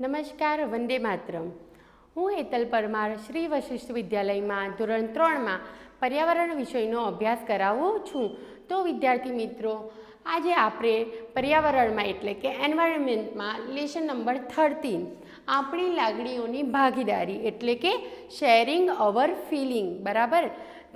નમસ્કાર, વંદે માતરમ. હું હેતલ પરમાર, શ્રી વશિષ્ઠ વિદ્યાલયમાં ધોરણ ત્રણમાં પર્યાવરણ વિષયનો અભ્યાસ કરાવું છું. તો વિદ્યાર્થી મિત્રો, આજે આપણે પર્યાવરણમાં એટલે કે એન્વાયરમેન્ટમાં લેશન નંબર થર્ટીન આપણી લાગણીઓની ભાગીદારી એટલે કે શેરિંગ અવર ફિલિંગ બરાબર?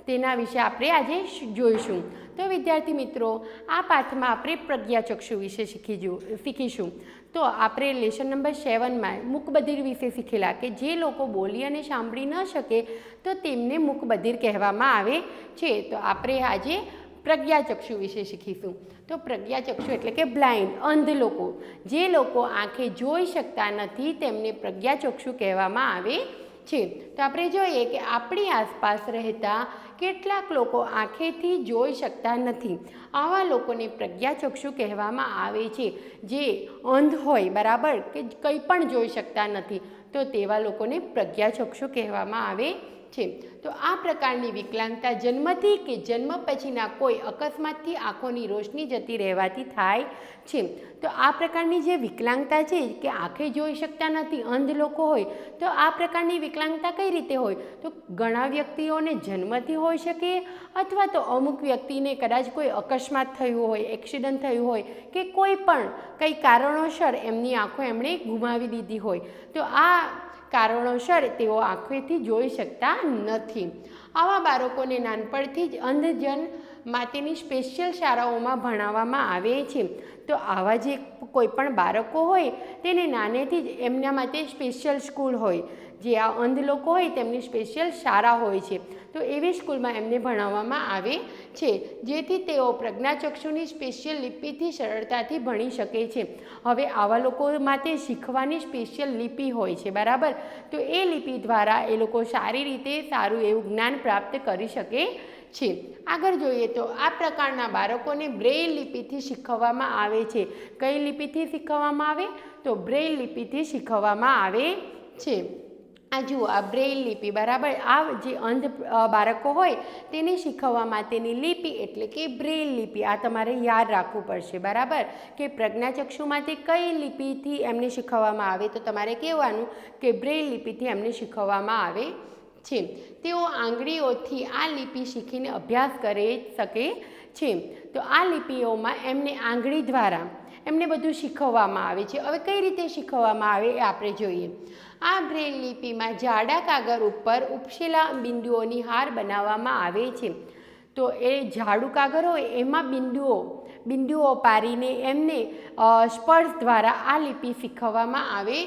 તેના વિશે આપણે આજે જોઈશું. તો વિદ્યાર્થી મિત્રો, આ પાઠમાં આપણે પ્રજ્ઞાચક્ષુ વિશે શીખી જો, શીખીશું. તો આપણે લેશન નંબર સેવનમાં મુકબધિર વિશે શીખેલા કે જે લોકો બોલી અને સાંભળી ન શકે, તો તેમને મુકબધિર કહેવામાં આવે છે. તો આપણે આજે પ્રજ્ઞાચક્ષુ વિશે શીખીશું. તો પ્રજ્ઞાચક્ષુ એટલે કે બ્લાઇન્ડ, અંધ લોકો. જે લોકો આંખે જોઈ શકતા નથી, તેમને પ્રજ્ઞાચક્ષુ કહેવામાં આવે છે તો આપણે જોઈએ કે આપણી આસપાસ રહેતા કેટલાક લોકો આંખેથી જોઈ શકતા નથી. આવા લોકોને પ્રજ્ઞાચક્ષુ કહેવામાં આવે છે, જે અંધ હોય, બરાબર? કે કંઈ પણ જોઈ શકતા નથી. તો તેવા લોકોને પ્રજ્ઞાચક્ષુ કહેવામાં આવે છે. તો આ પ્રકારની વિકલાંગતા જન્મથી કે જન્મ પછીના કોઈ અકસ્માતથી આંખોની રોશની જતી રહેવાથી થાય છે. તો આ પ્રકારની જે વિકલાંગતા છે કે આંખે જોઈ શકતા નથી, અંધ લોકો હોય, તો આ પ્રકારની વિકલાંગતા કઈ રીતે હોય? તો ઘણા વ્યક્તિઓને જન્મથી હોઈ શકે અથવા તો અમુક વ્યક્તિને કદાચ કોઈ અકસ્માત થયું હોય, એક્સિડન્ટ થયું હોય કે કોઈ પણ કંઈ કારણોસર એમની આંખો એમણે ગુમાવી દીધી હોય. તો આ કારણોસર તેઓ આંખેથી જોઈ શકતા નથી. આવા બાળકોને નાનપણથી જ અંધજન માટેની સ્પેશિયલ શાળાઓમાં ભણાવવામાં આવે છે. તો આવા જે કોઈ પણ બાળકો હોય, તેને નાનેથી જ એમના માટે સ્પેશિયલ સ્કૂલ હોય. જે આ અંધ લોકો હોય તેમની સ્પેશિયલ શાળા હોય છે. તો એવી સ્કૂલમાં એમને ભણાવવામાં આવે છે. જેથી તેઓ પ્રજ્ઞાચક્ષુની સ્પેશિયલ લિપિથી સરળતાથી ભણી શકે છે. હવે આવા લોકો માટે શીખવાની સ્પેશિયલ લિપિ હોય છે, બરાબર? તો એ લિપિ દ્વારા એ લોકો સારી રીતે સારું એવું જ્ઞાન પ્રાપ્ત કરી શકે છે. આગળ જોઈએ તો આ પ્રકારના બાળકોને બ્રેઇલ લિપિથી શીખવવામાં આવે છે. કઈ લિપિથી શીખવવામાં આવે? તો બ્રેઇલ લિપિથી શીખવવામાં આવે છે. આ જુઓ, આ બ્રેઇલ લિપિ, બરાબર? આ જે અંધ બાળકો હોય, તેને શીખવવા માટેની લિપિ એટલે કે બ્રેઇલ લિપિ, આ તમારે યાદ રાખવું પડશે, બરાબર? કે પ્રજ્ઞાચક્ષુમાંથી કઈ લિપિથી એમને શીખવવામાં આવે, તો તમારે કહેવાનું કે બ્રેઇલ લિપિથી એમને શીખવવામાં આવે છે. તેઓ આંગળીઓથી આ લિપિ શીખીને અભ્યાસ કરી શકે છે. તો આ લિપિઓમાં એમને આંગળી દ્વારા એમને બધું શીખવવામાં આવે છે. હવે કઈ રીતે શીખવવામાં આવે એ આપણે જોઈએ. આ બ્રેલ લિપિમાં જાડા કાગળ ઉપર ઉપસેલા બિંદુઓની હાર બનાવવામાં આવે છે. તો એ જાડું કાગળ હોય એમાં બિંદુઓ બિંદુઓ પાડીને એમને સ્પર્શ દ્વારા આ લિપિ શીખવવામાં આવે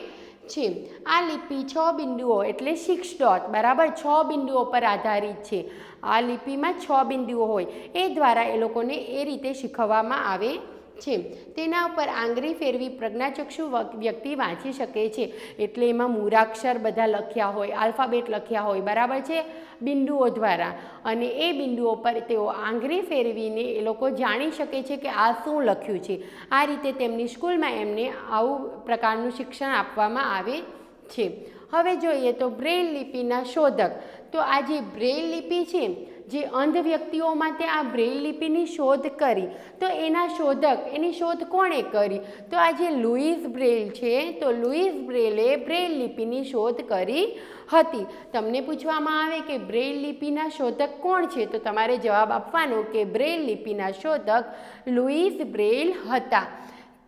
છે. આ લિપિ છ બિંદુઓ એટલે સિક્સ ડોટ બરાબર? છ બિંદુઓ પર આધારિત છે. આ લિપિમાં છ બિંદુઓ હોય. એ દ્વારા એ લોકોને એ રીતે શીખવવામાં આવે છે. તેના ઉપર આંગળી ફેરવી પ્રજ્ઞાચક્ષુ વ્યક્તિ વાંચી શકે છે. એટલે એમાં મૂળાક્ષર બધા લખ્યા હોય, આલ્ફાબેટ લખ્યા હોય, બરાબર છે? બિંદુઓ દ્વારા. અને એ બિંદુઓ પર તેઓ આંગળી ફેરવીને એ લોકો જાણી શકે છે કે આ શું લખ્યું છે. આ રીતે તેમની સ્કૂલમાં એમને આવું પ્રકારનું શિક્ષણ આપવામાં આવે છે. હવે જોઈએ તો બ્રેઇલ લિપિના શોધક. તો આ જે બ્રેઇલ લિપિ છે, જે અંધ વ્યક્તિઓ માટે આ બ્રેઇલ લિપિની શોધ કરી, તો એના શોધક, એની શોધ કોણે કરી? તો આ જે લુઈસ બ્રેલ છે, તો લુઈસ બ્રેલે બ્રેઇલ લિપિની શોધ કરી હતી. તમને પૂછવામાં આવે કે બ્રેઇલ લિપિના શોધક કોણ છે? તો તમારે જવાબ આપવાનો કે બ્રેઇલ લિપિના શોધક લુઈસ બ્રેલ હતા.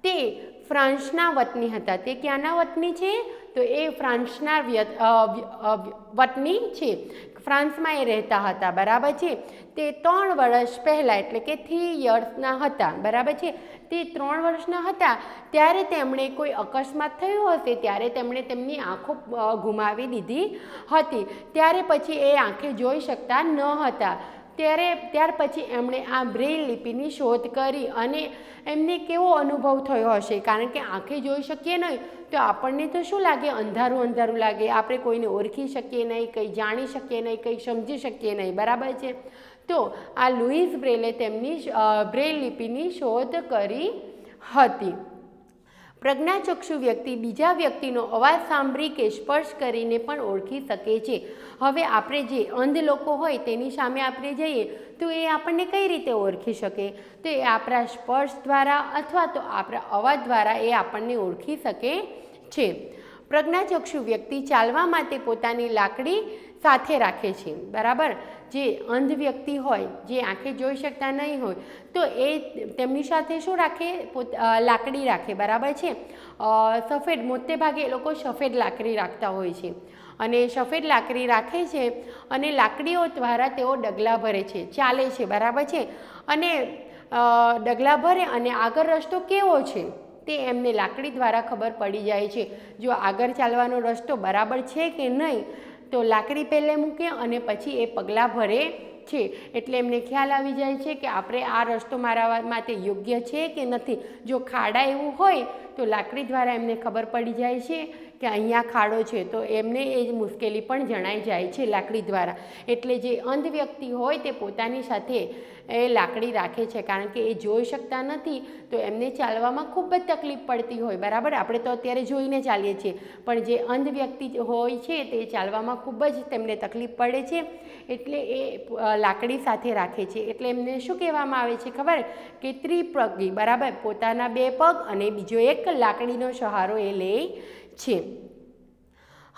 તે ફ્રાન્સના વતની હતા. તે ક્યાંના વતની છે? તો એ ફ્રાન્સના વતની છે. ફ્રાન્સમાં એ રહેતા હતા, બરાબર છે? તે ત્રણ વર્ષ પહેલાં, એટલે કે થ્રી યર્સના હતા, બરાબર છે? તે ત્રણ વર્ષના હતા, ત્યારે તેમણે કોઈ અકસ્માત થયો હશે? ત્યારે તેમણે તેમની આંખો ગુમાવી દીધી હતી. ત્યારે પછી એ આંખે જોઈ શકતા ન હતા. ત્યારે ત્યાર પછી એમણે આ બ્રેઇલ લિપિની શોધ કરી અને એમને કેવો અનુભવ થયો હશે? કારણ કે આંખે જોઈ શકીએ નહીં તો આપણને તો શું લાગે? અંધારું અંધારું લાગે. આપણે કોઈને ઓળખી શકીએ નહીં, કંઈ જાણી શકીએ નહીં, કંઈ સમજી શકીએ નહીં. બરાબર છે? તો આ લુઈસ બ્રેલે તેમની બ્રેઇલ લિપિની શોધ કરી હતી. પ્રજ્ઞાચક્ષુ વ્યક્તિ બીજા વ્યક્તિનો અવાજ સાંભળી કે સ્પર્શ કરીને પણ ઓળખી શકે છે. હવે આપણે જે અંધ લોકો હોય તેની સામે આપણે જઈએ તો એ આપણને કઈ રીતે ઓળખી શકે? તો એ આપણા સ્પર્શ દ્વારા અથવા તો આપણા અવાજ દ્વારા એ આપણને ઓળખી શકે છે. પ્રજ્ઞાચક્ષુ વ્યક્તિ ચાલવા માટે પોતાની લાકડી સાથે રાખે છે. બરાબર? જે અંધ વ્યક્તિ હોય, જે આંખે જોઈ શકતા નહીં હોય, તો એ તેમની સાથે શું રાખે? પોત લાકડી રાખે. બરાબર છે? સફેદ, મોટે ભાગે એ લોકો સફેદ લાકડી રાખતા હોય છે. અને સફેદ લાકડી રાખે છે અને લાકડીઓ દ્વારા તેઓ ડગલા ભરે છે, ચાલે છે. બરાબર છે? અને ડગલા ભરે અને આગળ રસ્તો કેવો છે? તે એમને લાકડી દ્વારા ખબર પડી જાય છે. જો આગળ ચાલવાનો રસ્તો બરાબર છે કે નહીં? તો લાકડી પહેલે મૂકે અને પછી એ પગલાં ભરે છે. એટલે એમને ખ્યાલ આવી જાય છે કે આપણે આ રસ્તો મારા માટે યોગ્ય છે કે નથી? જો ખાડા એવું હોય તો લાકડી દ્વારા એમને ખબર પડી જાય છે. કે અહીંયા ખાડો છે, તો એમને એ જ મુશ્કેલી પણ જણાઈ જાય છે લાકડી દ્વારા. એટલે જે અંધ વ્યક્તિ હોય તે પોતાની સાથે એ લાકડી રાખે છે, કારણ કે એ જોઈ શકતા નથી, તો એમને ચાલવામાં ખૂબ જ તકલીફ પડતી હોય. બરાબર? આપણે તો અત્યારે જોઈને ચાલીએ છીએ. પણ જે અંધ વ્યક્તિ હોય છે, તે ચાલવામાં ખૂબ જ તેમને તકલીફ પડે છે. એટલે એ લાકડી સાથે રાખે છે. એટલે એમને શું કહેવામાં આવે છે ખબર? કે ત્રિપગી બરાબર? પોતાના બે પગ અને બીજો એક લાકડીનો સહારો એ લે છે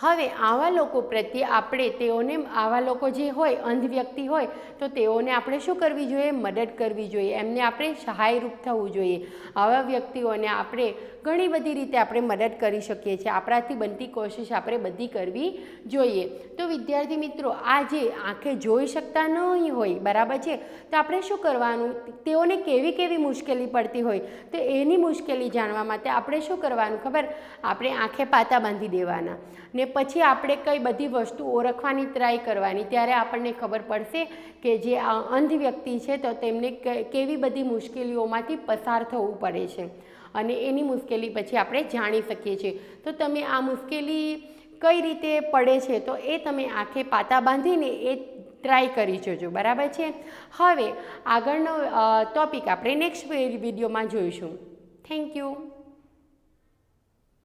હવે આવા લોકો પ્રત્યે આપણે તેઓને આવા લોકો જે હોય અંધ વ્યક્તિ હોય, તો તેઓને આપણે શું કરવી જોઈએ? મદદ કરવી જોઈએ. એમને આપણે સહાયરૂપ થવું જોઈએ. આવા વ્યક્તિઓને આપણે ઘણી બધી રીતે આપણે મદદ કરી શકીએ છીએ. આપણાથી બનતી કોશિશ આપણે બધી કરવી જોઈએ. તો વિદ્યાર્થી મિત્રો, આ જે આંખે જોઈ શકતા નહીં હોય, બરાબર છે? તો આપણે શું કરવાનું? તેઓને કેવી કેવી મુશ્કેલી પડતી હોય, તો એની મુશ્કેલી જાણવા માટે આપણે શું કરવાનું? ખબર? આપણે આંખે પાતા બાંધી દેવાના. ને પછી આપણે કઈ બધી વસ્તુ ઓળખવાની ટ્રાય કરવાની, ત્યારે આપણને ખબર પડશે કે જે આ અંધ વ્યક્તિ છે તો તેમને કેવી બધી મુશ્કેલીઓમાંથી પસાર થવું પડે છે. અને એની મુશ્કેલી પછી આપણે જાણી શકીએ છીએ. તો તમે આ મુશ્કેલી કઈ રીતે પડે છે તો એ તમે આંખે પાતા બાંધીને એ ટ્રાય કરી જોજો, બરાબર છે? હવે આગળનો ટોપિક આપણે નેક્સ્ટ વિડીયોમાં જોઈશું. Thank you